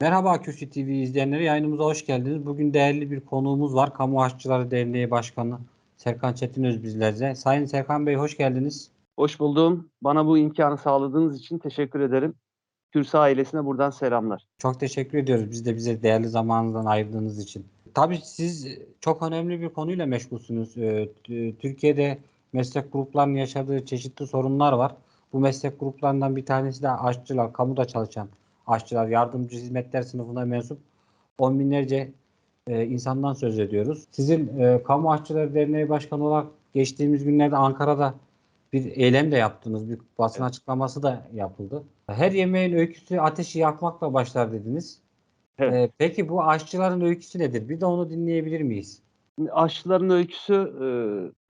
Merhaba Köşe TV izleyenleri, yayınımıza hoş geldiniz. Bugün değerli bir konuğumuz var. Kamu Aşçıları Derneği Başkanı Serkan Çetinöz bizlerle. Sayın Serkan Bey hoş geldiniz. Hoş buldum. Bana bu imkanı sağladığınız için teşekkür ederim. Kürsa ailesine buradan selamlar. Çok teşekkür ediyoruz biz de bize değerli zamanınızdan ayırdığınız için. Tabii siz çok önemli bir konuyla meşgulsünüz. Ee, Türkiye'de meslek gruplarının yaşadığı çeşitli sorunlar var. Bu meslek gruplarından bir tanesi de aşçılar, kamuda çalışan aşçılar, yardımcı hizmetler sınıfına mensup on binlerce e, insandan söz ediyoruz. Sizin e, Kamu Aşçıları Derneği Başkanı olarak geçtiğimiz günlerde Ankara'da bir eylem de yaptınız. Bir basın Evet. açıklaması da yapıldı. Her yemeğin öyküsü ateşi yakmakla başlar dediniz. Evet. E, peki bu aşçıların öyküsü nedir? Bir de onu dinleyebilir miyiz? Aşçıların öyküsü e,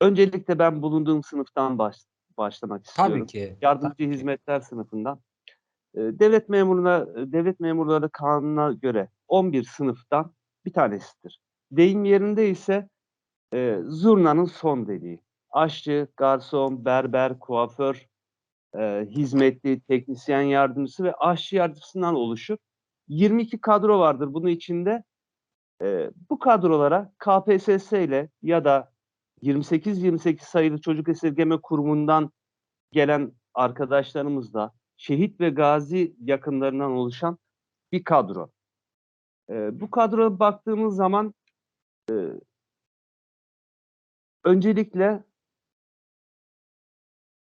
öncelikle ben bulunduğum sınıftan baş, başlamak istiyorum. Tabii ki. Yardımcı Tabii ki. hizmetler sınıfından. Devlet memuruna devlet memurları kanuna göre 11 sınıftan bir tanesidir. Deyim yerinde ise e, zurnanın son dediği. Aşçı, garson, berber, kuaför, e, hizmetli, teknisyen yardımcısı ve aşçı yardımcısından oluşur. 22 kadro vardır bunun içinde. E, bu kadrolara KPSS ile ya da 28-28 sayılı çocuk esirgeme kurumundan gelen arkadaşlarımızla şehit ve gazi yakınlarından oluşan bir kadro. E, bu kadroya baktığımız zaman e, öncelikle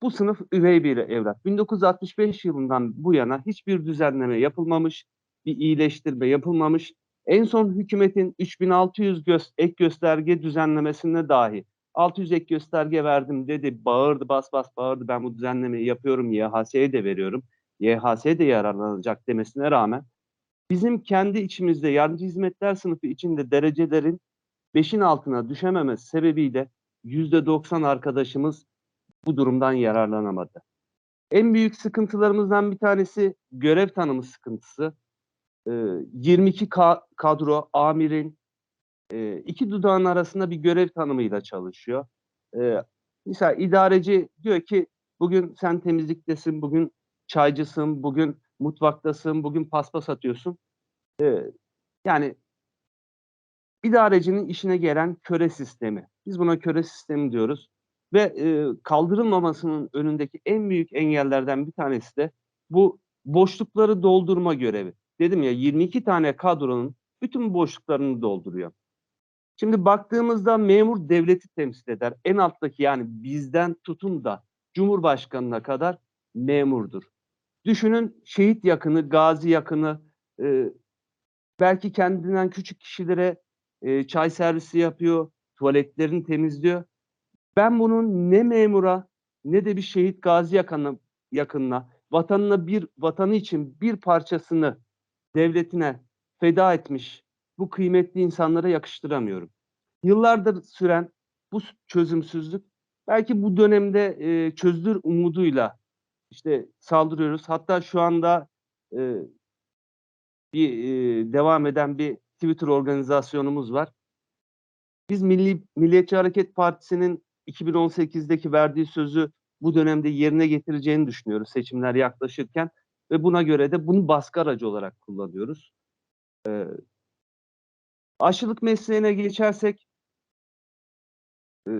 bu sınıf üvey bir evlat. 1965 yılından bu yana hiçbir düzenleme yapılmamış, bir iyileştirme yapılmamış. En son hükümetin 3600 göz, ek gösterge düzenlemesinde dahi 600 ek gösterge verdim dedi, bağırdı, bas bas bağırdı. Ben bu düzenlemeyi yapıyorum, YHS'ye de veriyorum. YHS de yararlanacak demesine rağmen bizim kendi içimizde yardımcı hizmetler sınıfı içinde derecelerin 5'in altına düşememesi sebebiyle %90 arkadaşımız bu durumdan yararlanamadı. En büyük sıkıntılarımızdan bir tanesi görev tanımı sıkıntısı. Ee, 22 ka- kadro amirin e, iki dudağın arasında bir görev tanımıyla çalışıyor. Ee, mesela idareci diyor ki bugün sen temizliktesin, bugün çaycısın, bugün mutfaktasın, bugün paspas atıyorsun. Ee, yani idarecinin işine gelen köre sistemi. Biz buna köre sistemi diyoruz. Ve e, kaldırılmamasının önündeki en büyük engellerden bir tanesi de bu boşlukları doldurma görevi. Dedim ya 22 tane kadronun bütün boşluklarını dolduruyor. Şimdi baktığımızda memur devleti temsil eder. En alttaki yani bizden tutun da Cumhurbaşkanına kadar memurdur. Düşünün şehit yakını, gazi yakını, e, belki kendinden küçük kişilere e, çay servisi yapıyor, tuvaletlerini temizliyor. Ben bunun ne memura ne de bir şehit gazi yakınına, yakınına vatanına bir vatanı için bir parçasını devletine feda etmiş bu kıymetli insanlara yakıştıramıyorum. Yıllardır süren bu çözümsüzlük belki bu dönemde e, çözülür umuduyla işte saldırıyoruz. Hatta şu anda e, bir e, devam eden bir Twitter organizasyonumuz var. Biz Milli Milliyetçi Hareket Partisi'nin 2018'deki verdiği sözü bu dönemde yerine getireceğini düşünüyoruz seçimler yaklaşırken ve buna göre de bunu baskı aracı olarak kullanıyoruz. Ee, aşçılık mesleğine geçersek e,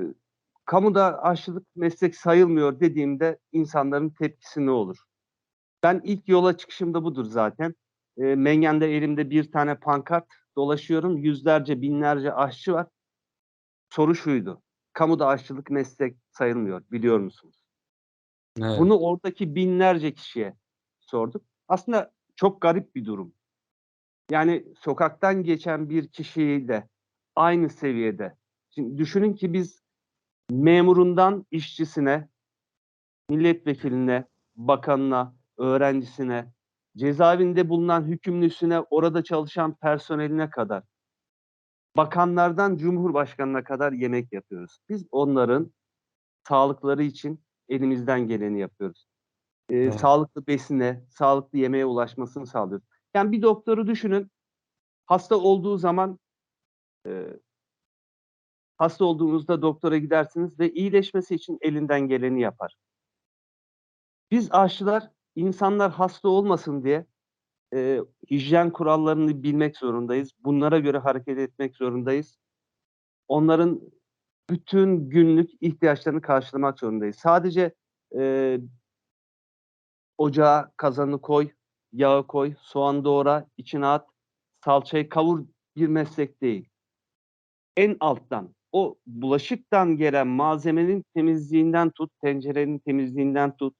kamuda aşçılık meslek sayılmıyor dediğimde insanların tepkisi ne olur? Ben ilk yola çıkışımda budur zaten. E, Mengen'de elimde bir tane pankart dolaşıyorum. Yüzlerce, binlerce aşçı var. Soru şuydu. Kamuda aşçılık meslek sayılmıyor biliyor musunuz? Evet. Bunu oradaki binlerce kişiye sorduk. Aslında çok garip bir durum. Yani sokaktan geçen bir kişiyle aynı seviyede. Şimdi düşünün ki biz memurundan işçisine, milletvekiline, bakanına, öğrencisine, cezaevinde bulunan hükümlüsüne, orada çalışan personeline kadar, bakanlardan cumhurbaşkanına kadar yemek yapıyoruz. Biz onların sağlıkları için elimizden geleni yapıyoruz. Ee, Evet. Sağlıklı besine, sağlıklı yemeğe ulaşmasını sağlıyoruz. Yani bir doktoru düşünün, hasta olduğu zaman e, hasta olduğunuzda doktora gidersiniz ve iyileşmesi için elinden geleni yapar. Biz aşçılar insanlar hasta olmasın diye Eee, hijyen kurallarını bilmek zorundayız. Bunlara göre hareket etmek zorundayız. Onların bütün günlük ihtiyaçlarını karşılamak zorundayız. Sadece, eee ocağa kazanı koy, yağı koy, soğan doğra, içine at, salçayı kavur bir meslek değil. En alttan, o bulaşıktan gelen malzemenin temizliğinden tut, tencerenin temizliğinden tut,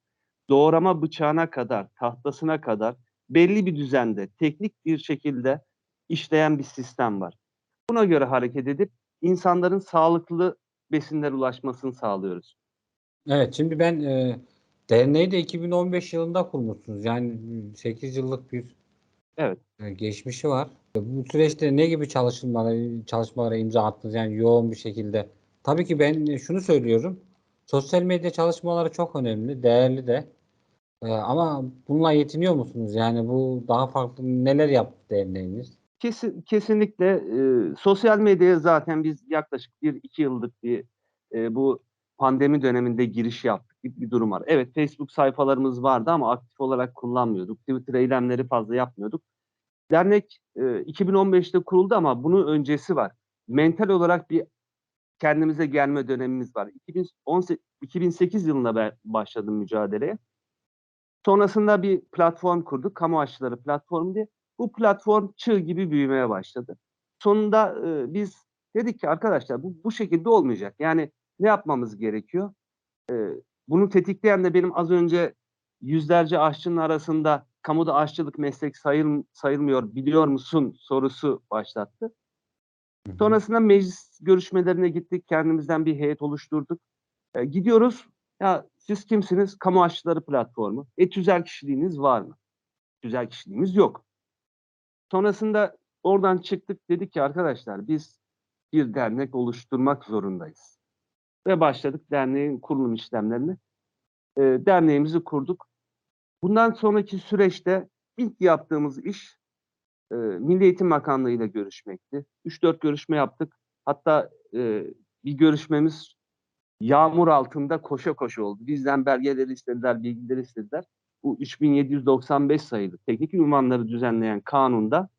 doğrama bıçağına kadar, tahtasına kadar belli bir düzende, teknik bir şekilde işleyen bir sistem var. Buna göre hareket edip insanların sağlıklı besinlere ulaşmasını sağlıyoruz. Evet, şimdi ben, eee, derneği de 2015 yılında kurmuşsunuz. Yani 8 yıllık bir Evet. eee, geçmişi var. Bu süreçte ne gibi çalışmalara çalışmalara imza attınız? Yani yoğun bir şekilde. Tabii ki ben şunu söylüyorum. Sosyal medya çalışmaları çok önemli, değerli de. Eee, ama bununla yetiniyor musunuz? Yani bu daha farklı neler yaptı derneğiniz? Kesin kesinlikle, eee, sosyal medyaya zaten biz yaklaşık 1-2 yıllık bir, eee, bu pandemi döneminde giriş yaptık gibi bir durum var. Evet, Facebook sayfalarımız vardı ama aktif olarak kullanmıyorduk. Twitter eylemleri fazla yapmıyorduk. Dernek, eee, 2015'te kuruldu ama bunun öncesi var. Mental olarak bir kendimize gelme dönemimiz var. 2018 2008 yılında ben başladım mücadeleye. Sonrasında bir platform kurduk. Kamu Aşçıları Platformu diye. Bu platform çığ gibi büyümeye başladı. Sonunda, eee, biz dedik ki arkadaşlar bu bu şekilde olmayacak. Yani ne yapmamız gerekiyor? Eee, bunu tetikleyen de benim az önce yüzlerce aşçının arasında kamuda aşçılık meslek sayıl sayılmıyor, biliyor musun sorusu başlattı. Sonrasında meclis görüşmelerine gittik. Kendimizden bir heyet oluşturduk. Eee, gidiyoruz. Ya siz kimsiniz? Kamu Aşçıları Platformu. E, tüzel kişiliğiniz var mı? Tüzel kişiliğimiz yok. Sonrasında oradan çıktık. Dedik ki arkadaşlar biz bir dernek oluşturmak zorundayız. Ve başladık derneğin kurulum işlemlerine. Eee, derneğimizi kurduk. Bundan sonraki süreçte ilk yaptığımız iş, eee, Milli Eğitim Bakanlığı ile görüşmekti. 3-4 görüşme yaptık. Hatta, eee, bir görüşmemiz yağmur altında koşa koşa oldu. Bizden belgeleri istediler, bilgileri istediler. Bu 3795 sayılı teknik ünvanları düzenleyen kanunda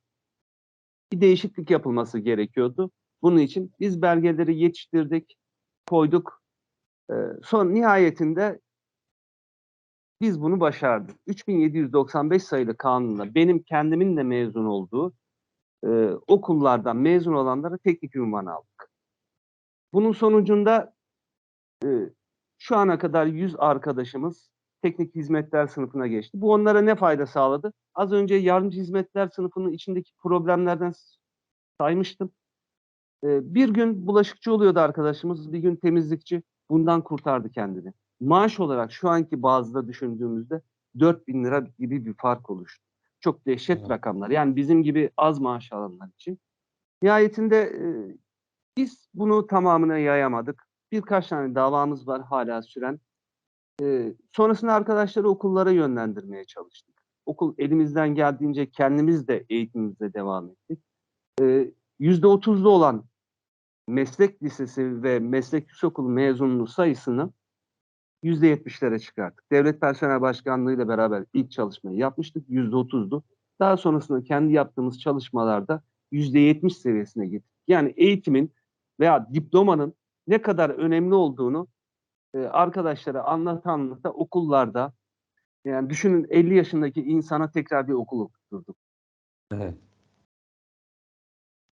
bir değişiklik yapılması gerekiyordu. Bunun için biz belgeleri yetiştirdik, koyduk. Eee, son nihayetinde biz bunu başardık. 3795 sayılı kanunla benim kendimin de mezun olduğu, eee, okullardan mezun olanlara teknik ünvan aldık. Bunun sonucunda, eee, şu ana kadar 100 arkadaşımız teknik hizmetler sınıfına geçti. Bu onlara ne fayda sağladı? Az önce yardımcı hizmetler sınıfının içindeki problemlerden saymıştım. Eee, bir gün bulaşıkçı oluyordu arkadaşımız, bir gün temizlikçi. Bundan kurtardı kendini. Maaş olarak şu anki bazda düşündüğümüzde ₺4000 gibi bir fark oluştu. Çok dehşet Evet. rakamlar. Yani bizim gibi az maaş alanlar için. Nihayetinde, eee, biz bunu tamamına yayamadık. Birkaç tane davamız var hâlâ süren. Eee, sonrasında arkadaşları okullara yönlendirmeye çalıştık. Okul elimizden geldiğince kendimiz de eğitimimize devam ettik. Eee, %30'lu olan meslek lisesi ve meslek yüksekokulu mezunluğu sayısını %70'lere çıkarttık. Devlet Personel Başkanlığı ile beraber ilk çalışmayı yapmıştık. %30'du. Daha sonrasında kendi yaptığımız çalışmalarda %70 seviyesine getirdik. Yani eğitimin veya diplomanın ne kadar önemli olduğunu, eee, arkadaşlara anlata anlata okullarda, yani düşünün 50 yaşındaki insana tekrar bir okul okutturduk. Evet.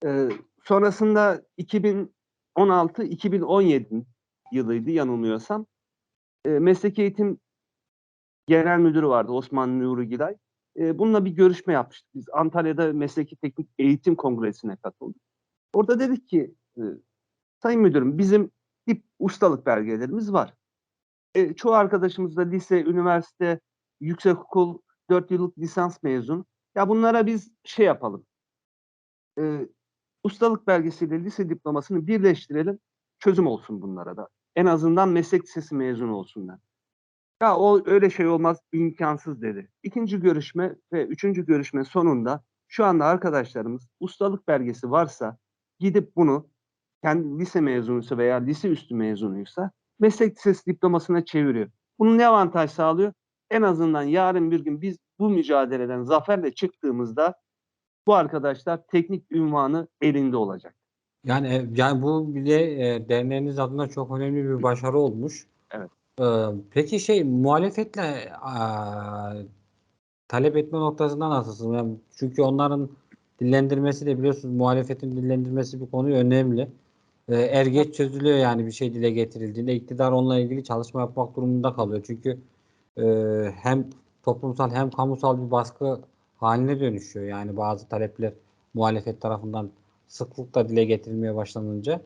Eee, sonrasında 2016-2017 yılıydı yanılmıyorsam. Eee, Meslek Eğitim Genel Müdürü vardı Osman Nuri Giray. Eee, bununla bir görüşme yapmıştık. Biz Antalya'da Mesleki Teknik Eğitim Kongresi'ne katıldık. Orada dedik ki, eee, "Sayın müdürüm bizim dip ustalık belgelerimiz var. Eee, çoğu arkadaşımız da lise, üniversite, yüksekokul, 4 yıllık lisans mezunu. Ya bunlara biz şey yapalım, eee, ustalık belgesiyle lise diplomasını birleştirelim, çözüm olsun bunlara da. En azından meslek lisesi mezunu olsunlar." "Ya o öyle şey olmaz, imkânsız." dedi. 2'nci görüşme ve 3'üncü görüşme sonunda şu anda arkadaşlarımız ustalık belgesi varsa gidip bunu kendi lise mezunuysa veya lise üstü mezunuysa meslek lisesi diplomasına çeviriyor. Bunun ne avantaj sağlıyor? En azından yarın bir gün biz bu mücadeleden zaferle çıktığımızda bu arkadaşlar teknik ünvanı elinde olacak. Yani e, yani bu bile e, derneğiniz adına çok önemli bir başarı olmuş. Evet. E, peki şey muhalefetle aa, talep etme noktasında nasılsınız? Yani çünkü onların dillendirmesi de biliyorsunuz muhalefetin dillendirmesi bir konu önemli. E, er geç çözülüyor yani bir şey dile getirildiğinde iktidar onunla ilgili çalışma yapmak durumunda kalıyor. Çünkü e, hem toplumsal hem kamusal bir baskı haline dönüşüyor. Yani bazı talepler muhalefet tarafından sıklıkla dile getirilmeye başlanınca.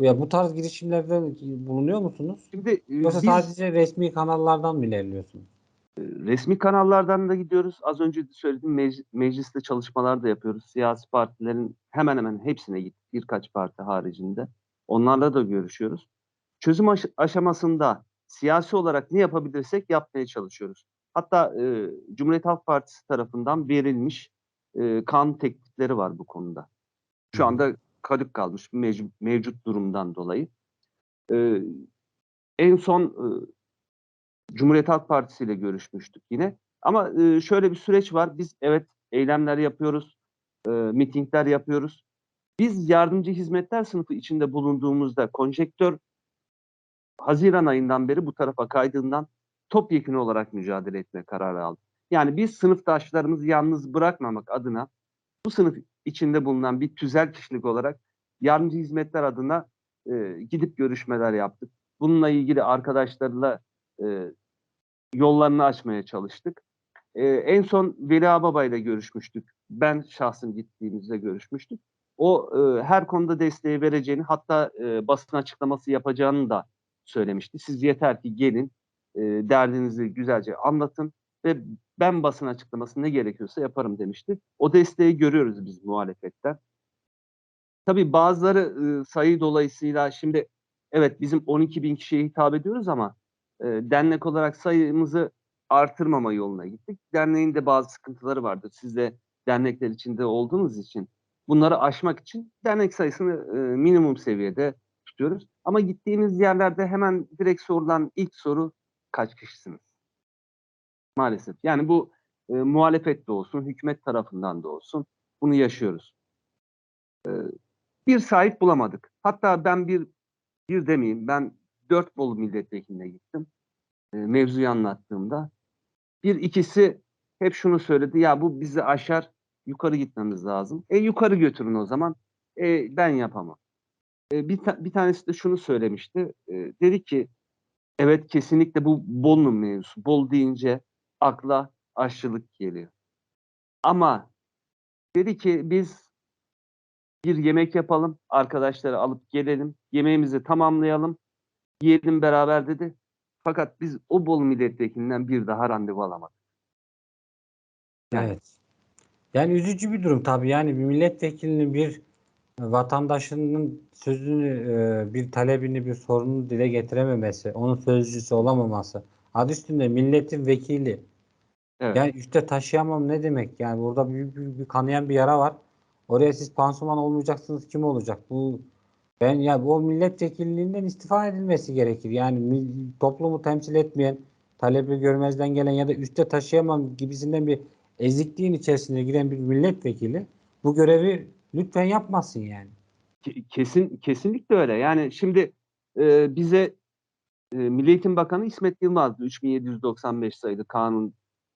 Ya bu tarz girişimlerde bulunuyor musunuz? Şimdi e, Yoksa biz sadece resmi kanallardan mı ilerliyorsunuz? resmi kanallardan da gidiyoruz. Az önce mec- mecliste çalışmalar da yapıyoruz. Siyasi partilerin hemen hemen hepsine gittik. Birkaç parti haricinde. Onlarla da görüşüyoruz. Çözüm aş- aşamasında siyasi olarak ne yapabilirsek yapmaya çalışıyoruz. Hatta e, Cumhuriyet Halk Partisi tarafından verilmiş e, kanun teklifleri var bu konuda. Şu anda kadük kalmış mec- mevcut durumdan dolayı. E, en son e, Cumhuriyet Halk Partisi ile görüşmüştük yine. Ama e, şöyle bir süreç var. Biz evet eylemler yapıyoruz, e, mitingler yapıyoruz. Biz yardımcı hizmetler sınıfı içinde bulunduğumuzda konjektör Haziran ayından beri bu tarafa kaydığından topyekun olarak mücadele etme kararı aldık. Yani biz sınıftaşlarımızı yalnız bırakmamak adına bu sınıf içinde bulunan bir tüzel kişilik olarak yardımcı hizmetler adına e, gidip görüşmeler yaptık. Bununla ilgili arkadaşlarla e, yollarını açmaya çalıştık. E, en son Veli Ağbaba ile görüşmüştük. Ben şahsım gittiğimizde görüşmüştük. O e, her konuda desteği vereceğini hatta e, basın açıklaması yapacağını da söylemişti. Siz yeter ki gelin derdinizi güzelce anlatın ve ben basın açıklaması ne gerekiyorsa yaparım demişti. O desteği görüyoruz biz muhalefetten. Tabii bazıları e, sayı dolayısıyla şimdi evet bizim 12 bin kişiye hitap ediyoruz ama e, dernek olarak sayımızı artırmama yoluna gittik. Derneğin de bazı sıkıntıları vardır. Siz de dernekler içinde olduğunuz için bunları aşmak için dernek sayısını e, minimum seviyede tutuyoruz. Ama gittiğimiz yerlerde hemen direkt sorulan ilk soru kaç kişisiniz? Maalesef. Yani bu e, muhalefet de olsun, hükümet tarafından da olsun bunu yaşıyoruz. E, bir sahip bulamadık. Hatta ben bir bir demeyeyim, ben dört Bolu milletvekiline gittim. E, mevzuyu anlattığımda. Bir ikisi hep şunu söyledi, ya bu bizi aşar, yukarı gitmemiz lazım. E yukarı götürün o zaman. E, ben yapamam. E, bir, ta- bir tanesi de şunu söylemişti. E, dedi ki, evet kesinlikle bu Bolu'nun mevzusu. Bol deyince akla aşçılık geliyor. Ama dedi ki biz bir yemek yapalım, arkadaşları alıp gelelim, yemeğimizi tamamlayalım, yiyelim beraber dedi. Fakat biz o Bolu milletvekilinden bir daha randevu alamadık. Yani Evet. Yani üzücü bir durum tabii. Yani bir milletvekilinin bir vatandaşının sözünü, e, bir talebini, bir sorununu dile getirememesi, onun sözcüsü olamaması. Adı üstünde milletin vekili. evet. Yani üstte taşıyamam ne demek? Yani burada büyük bir, bir kanayan bir yara var. Oraya siz pansuman olmayacaksınız kim olacak? Bu ben ya bu milletvekilliğinden istifa edilmesi gerekir. Yani toplumu temsil etmeyen, talebi görmezden gelen ya da üstte taşıyamam gibisinden bir ezikliğin içerisine giren bir milletvekili bu görevi lütfen yapmasın yani. Ke- Kesin kesinlikle öyle. Yani şimdi e, bize e, Milli Eğitim Bakanı İsmet Yılmaz'dı 3795 sayılı kanun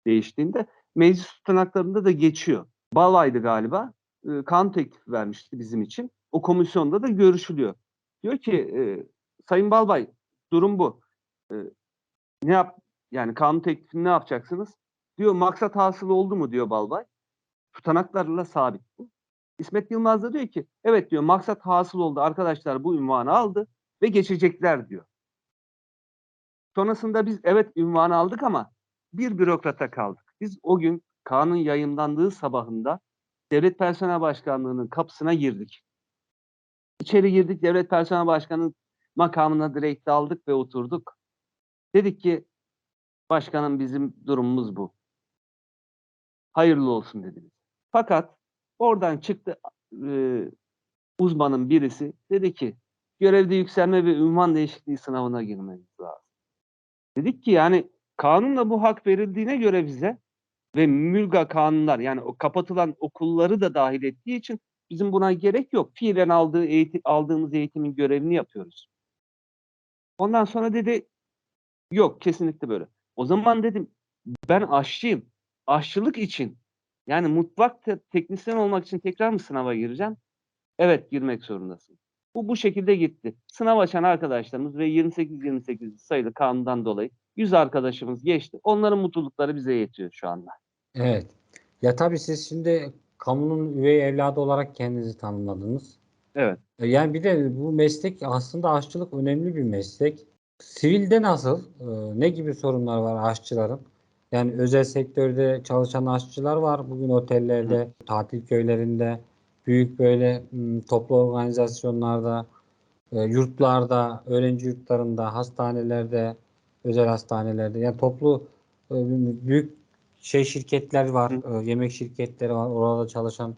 değiştiğinde meclis tutanaklarında da geçiyor. Balaydı galiba. E, kanun teklifi vermişti bizim için. O komisyonda da görüşülüyor. Diyor ki e, Sayın Balbay durum bu. E, ne yap yani kanun teklifini ne yapacaksınız? Diyor maksat hasıl oldu mu diyor Balbay. Tutanaklarla sabit. İsmet Yılmaz da diyor ki evet diyor maksat hasıl oldu arkadaşlar bu ünvanı aldı ve geçecekler diyor. Sonrasında biz evet ünvanı aldık ama bir bürokrata kaldık. Biz o gün kanun yayımlandığı sabahında Devlet Personel Başkanlığı'nın kapısına girdik. İçeri girdik Devlet Personel Başkanı makamına direkt aldık ve oturduk. Dedik ki başkanım bizim durumumuz bu. Hayırlı olsun dediniz. Fakat oradan çıktı e, uzmanın birisi dedi ki görevde yükselme ve ünvan değişikliği sınavına girmeniz lazım. Dedik ki yani kanunla bu hak verildiğine göre bize ve mülga kanunlar yani o kapatılan okulları da dahil ettiği için bizim buna gerek yok. Fiilen aldığı eğitim, aldığımız eğitimin görevini yapıyoruz. Ondan sonra dedi yok kesinlikle böyle. O zaman dedim ben aşçıyım. Aşçılık için yani mutfak te- teknisyen olmak için tekrar mı sınava gireceğim? Evet girmek zorundasın. Bu bu şekilde gitti. Sınav açan arkadaşlarımız ve 28-28 sayılı kanundan dolayı 100 arkadaşımız geçti. Onların mutlulukları bize yetiyor şu anda. Evet. Ya tabii siz şimdi kamunun üvey evladı olarak kendinizi tanımladınız. Evet. E, Yani bir de bu meslek aslında aşçılık önemli bir meslek. Sivilde nasıl? E, Ne gibi sorunlar var aşçıların? Yani özel sektörde çalışan aşçılar var. Bugün otellerde, tatil köylerinde, büyük böyle toplu organizasyonlarda, e, yurtlarda, öğrenci yurtlarında, hastanelerde, özel hastanelerde. Yani toplu e, büyük şey şirketler var, e, yemek şirketleri var, orada çalışan.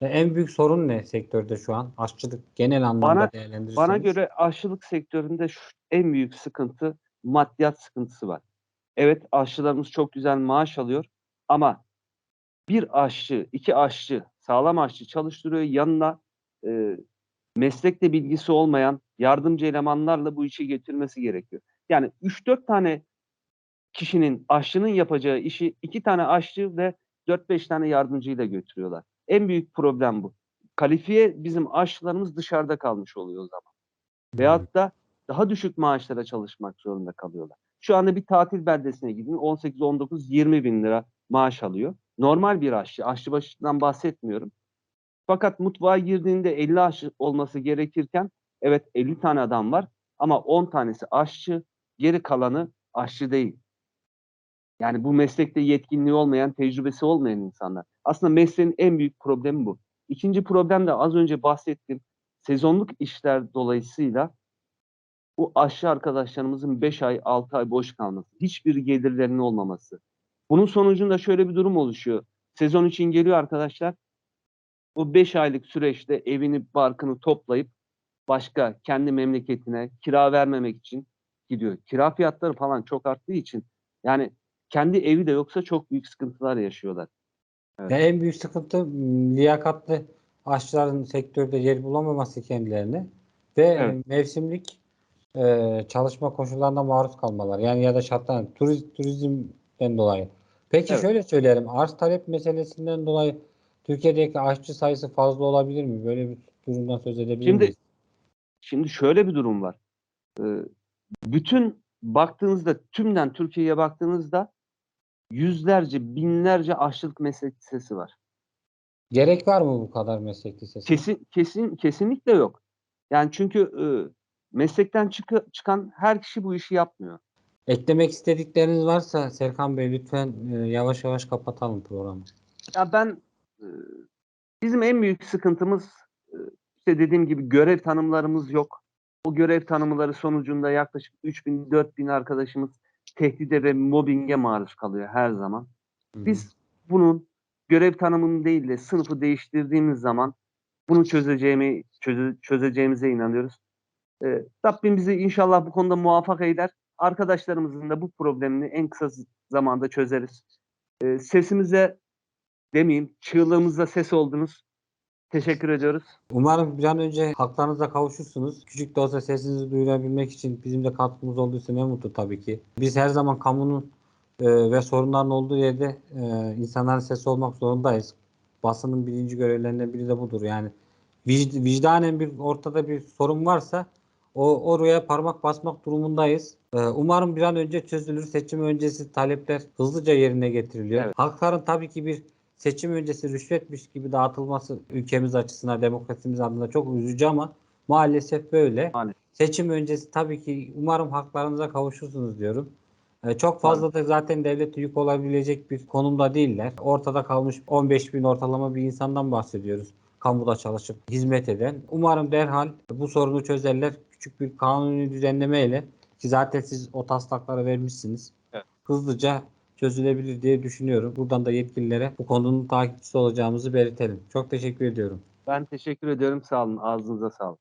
En büyük sorun ne sektörde şu an? Aşçılık genel anlamda Bana- değerlendirirseniz. Bana göre aşçılık sektöründe şu, en büyük sıkıntı maddiyat sıkıntısı var. Evet aşçılarımız çok güzel maaş alıyor ama bir aşçı, iki aşçı, sağlam aşçı çalıştırıyor. Yanına e, meslekte bilgisi olmayan yardımcı elemanlarla bu işi getirmesi gerekiyor. Yani 3-4 tane kişinin, aşçının yapacağı işi iki tane aşçı ve 4-5 tane yardımcıyla götürüyorlar. En büyük problem bu. Kalifiye bizim aşçılarımız dışarıda kalmış oluyor o zaman. Veyahut da daha düşük maaşlara çalışmak zorunda kalıyorlar. Şu anda bir tatil beldesine gidin 18, 19, 20 bin lira maaş alıyor. Normal bir aşçı, aşçı başından bahsetmiyorum. Fakat mutfağa girdiğinde 50 aşçı olması gerekirken evet 50 tane adam var ama 10 tanesi aşçı, geri kalanı aşçı değil. Yani bu meslekte yetkinliği olmayan, tecrübesi olmayan insanlar. Aslında mesleğin en büyük problemi bu. İkinci problem de az önce bahsettiğim sezonluk işler dolayısıyla bu aşçı arkadaşlarımızın 5 ay, 6 ay boş kalması, hiçbir gelirlerinin olmaması. Bunun sonucunda şöyle bir durum oluşuyor. Sezon için geliyor arkadaşlar. Bu 5 aylık süreçte evini, barkını toplayıp başka kendi memleketine kira vermemek için gidiyor. Kira fiyatları falan çok arttığı için yani kendi evi de yoksa çok büyük sıkıntılar yaşıyorlar. Evet. Ve en büyük sıkıntı liyakatlı aşçıların sektörde yer bulamaması kendilerine ve Evet. mevsimlik e, çalışma koşullarına maruz kalmalar. Yani ya da şartlar turiz, turizmden dolayı. Peki Evet. şöyle söyleyelim. Arz talep meselesinden dolayı Türkiye'deki aşçı sayısı fazla olabilir mi? Böyle bir durumdan söz edebilir Şimdi miyiz? Şimdi şöyle bir durum var. Ee, bütün baktığınızda tümden Türkiye'ye baktığınızda yüzlerce, binlerce aşçılık meslek lisesi var. Gerek var mı bu kadar meslek lisesi? Kesin kesin kesinlikle yok. Yani çünkü e, meslekten çıkı- çıkan her kişi bu işi yapmıyor. Eklemek istedikleriniz varsa Serkan Bey lütfen e, yavaş yavaş kapatalım programı. Ya ben e, bizim en büyük sıkıntımız e, işte dediğim gibi görev tanımlarımız yok. O görev tanımları sonucunda yaklaşık 3000 4000 arkadaşımız tehdide ve mobbinge maruz kalıyor her zaman. Hı hı. Biz bunun görev tanımını değil de sınıfı değiştirdiğimiz zaman bunu çözeceğimi çöze- çözeceğimize inanıyoruz. Ee, Rabbim bizi inşallah bu konuda muvaffak eder. Arkadaşlarımızın da bu problemini en kısa zamanda çözeriz. Ee, sesimize demeyeyim, çığlığımızda ses oldunuz. Teşekkür ediyoruz. Umarım bir an önce haklarınıza kavuşursunuz. Küçük de olsa sesinizi duyurabilmek için bizim de katkımız olduysa ne mutlu tabii ki. Biz her zaman kamunun e, ve sorunların olduğu yerde e, insanların sesi olmak zorundayız. Basının birinci görevlerinden biri de budur. Yani vicd- vicdanen bir ortada bir sorun varsa o oraya parmak basmak durumundayız. E, umarım bir an önce çözülür. Seçim öncesi talepler hızlıca yerine getiriliyor. Evet. Halkların tabii ki bir seçim öncesi rüşvetmiş gibi dağıtılması ülkemiz açısından, demokrasimiz adına çok üzücü ama maalesef böyle. Maalesef. Seçim öncesi tabii ki umarım haklarınıza kavuşursunuz diyorum. Ee, çok fazla da zaten devlete yük olabilecek bir konumda değiller. Ortada kalmış 15 bin ortalama bir insandan bahsediyoruz. Kamuda çalışıp hizmet eden. Umarım derhal bu sorunu çözerler. Küçük bir kanuni düzenlemeyle ki zaten siz o taslakları vermişsiniz. Evet. Hızlıca çözülebilir diye düşünüyorum. Buradan da yetkililere bu konunun takipçisi olacağımızı belirtelim. Çok teşekkür ediyorum. Ben teşekkür ediyorum. Sağ olun. Ağzınıza sağlık.